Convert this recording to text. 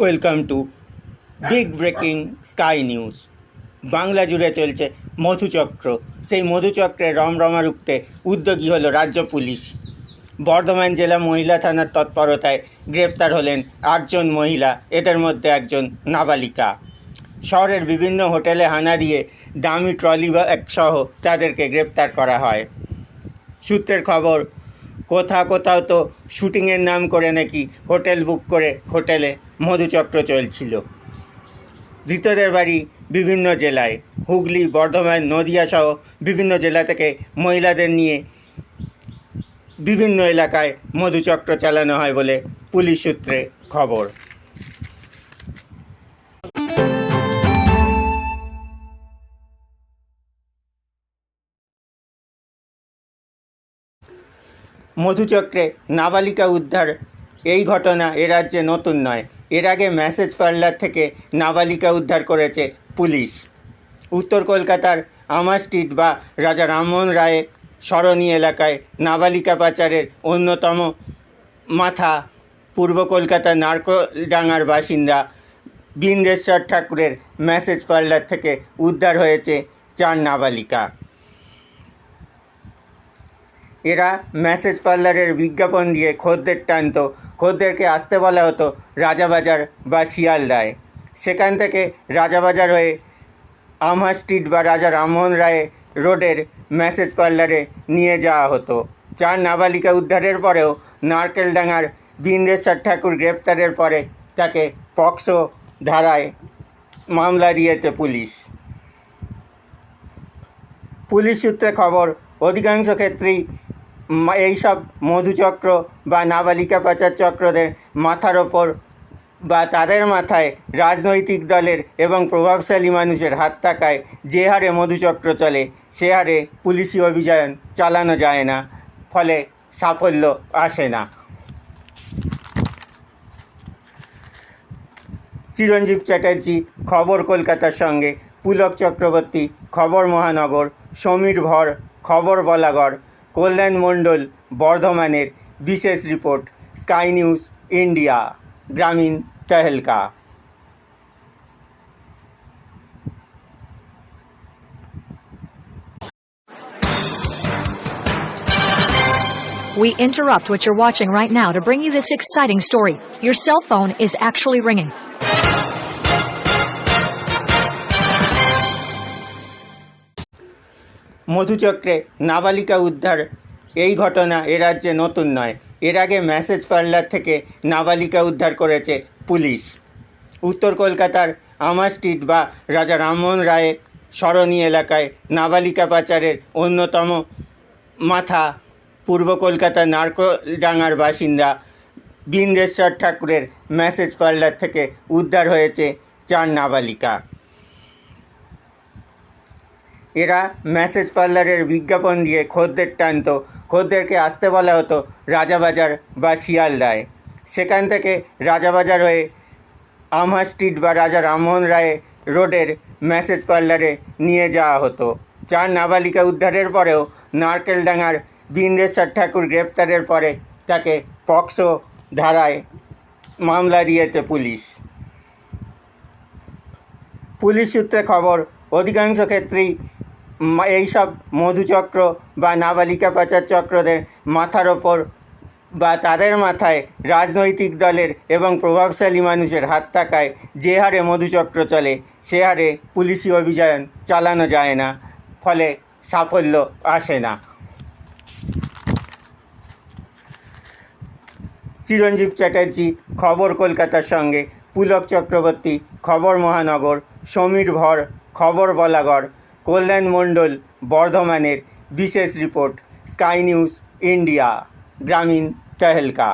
Welcome to big breaking Sky News Bangla জুড়ে চলছে মধুচক্র সেই মধুচক্রে রমরমা রুখতে উদ্যোগী হলো রাজ্য পুলিশ। বর্ধমান জেলা মহিলা থানার তৎপরতায় গ্রেপ্তার হলেন আটজন মহিলা, এদের মধ্যে একজন নাবালিকা। শহরের বিভিন্ন হোটেলে হানা দিয়ে দামি ট্রলি ব্যাগ সহ তাদেরকে গ্রেপ্তার করা হয়। সূত্রের খবর কোথাও কোথাও তো শুটিংয়ের নাম করে নাকি হোটেল বুক করে হোটেলে মধুচক্র চলছিল। ধৃতদের বাড়ি বিভিন্ন জেলায়, হুগলি, বর্ধমান, নদিয়া সহ বিভিন্ন জেলা থেকে মহিলাদের নিয়ে বিভিন্ন এলাকায় মধুচক্র চালানো হয় বলে পুলিশ সূত্রে খবর। মধুচক্রে নাবালিকা উদ্ধার। এই ঘটনা এ রাজ্যে নতুন নয়। এর আগে ম্যাসেজ পার্লার থেকে নাবালিকা উদ্ধার করেছে পুলিশ। উত্তর কলকাতার আমার স্ট্রিট বা রাজা রামমোহন রায়ের সরণী এলাকায় নাবালিকা পাচারের অন্যতম মাথা পূর্ব কলকাতার নারকোলডাঙ্গার বাসিন্দা বিন্দেশ্বর ঠাকুরের ম্যাসেজ পার্লার থেকে উদ্ধার হয়েছে চার নাবালিকা। এরা মেসেজ পার্লারের বিজ্ঞাপন দিয়ে খদ্দের টানত। খদ্দেরকে আসতে বলা হতো রাজাবাজার বা শিয়ালদায়। সেখান থেকে রাজাবাজার হয়ে আমহা স্ট্রিট বা রাজা রামমোহন রায় রোডের মেসেজ পার্লারে নিয়ে যাওয়া হতো। চার নাবালিকা উদ্ধারের পরেও নারকেলডাঙ্গার বিন্দেশ্বর ঠাকুর গ্রেপ্তারের পরে তাকে পক্সো ধারায় মামলা দিয়েছে পুলিশ। পুলিশ সূত্রে খবর, অধিকাংশ ক্ষেত্রেই এইসব মধুচক্র বা নাবালিকা পাচার চক্রদের মাথার ওপর বা তাদের মাথায় রাজনৈতিক দলের এবং প্রভাবশালী মানুষের হাত থাকায় যে হারে মধুচক্র চলে, সে হারে পুলিশি অভিযান চালানো যায় না, ফলে সাফল্য আসে না। চিরঞ্জীব চ্যাটার্জি, খবর কলকাতার সঙ্গে পুলক চক্রবর্তী, খবর মহানগর, সমীর ভর, খবর বলাগড় কল্যাণ মণ্ডল বর্ধমানের বিশেষ রিপোর্ট স্কাই নিউজ ইন্ডিয়া গ্রামীণ Tehelka We interrupt what you're watching right now to bring you this exciting story. Your cell phone is actually ringing. মধুচক্রে নাবালিকা উদ্ধার। এই ঘটনা এ রাজ্যে নতুন নয়। এর আগে ম্যাসেজ পার্লার থেকে নাবালিকা উদ্ধার করেছে পুলিশ। উত্তর কলকাতার আমার স্ট্রিট বা রাজা রামমোহন রায়ের সরণী এলাকায় নাবালিকা পাচারের অন্যতম মাথা পূর্ব কলকাতার নারকোলডাঙ্গার বাসিন্দা বিন্দেশ্বর ঠাকুরের ম্যাসেজ পার্লার থেকে উদ্ধার হয়েছে চার নাবালিকা। এরা মেসেজ পার্লারের বিজ্ঞাপন দিয়ে খদ্দের টানত। খদ্দেরকে আসতে বলা হতো রাজাবাজার বা শিয়ালদায়। সেখান থেকে রাজাবাজার হয়ে আমহা স্ট্রিট বা রাজা রামমোহন রায় রোডের মেসেজ পার্লারে নিয়ে যাওয়া হতো। চার নাবালিকা উদ্ধারের পরেও নারকেলডাঙ্গার বিন্দেশ্বর ঠাকুর গ্রেপ্তারের পরে তাকে পক্সো ধারায় মামলা দিয়েছে পুলিশ। পুলিশ সূত্রে খবর, অধিকাংশ ক্ষেত্রেই এইসব মধুচক্র বা নাবালিকা পাচার চক্রদের মাথার ওপর বা তাদের মাথায় রাজনৈতিক দলের এবং প্রভাবশালী মানুষের হাত থাকায় যে হারে মধুচক্র চলে, সে হারে পুলিশি অভিযান চালানো যায় না, ফলে সাফল্য আসে না। চিরঞ্জীব চ্যাটার্জি, খবর কলকাতার সঙ্গে পুলক চক্রবর্তী, খবর মহানগর, সমীর ভর, খবর বলাগড় কল্যাণ মণ্ডল বর্ধমানের বিশেষ রিপোর্ট স্কাই নিউজ ইন্ডিয়া গ্রামীণ তেহেলকা।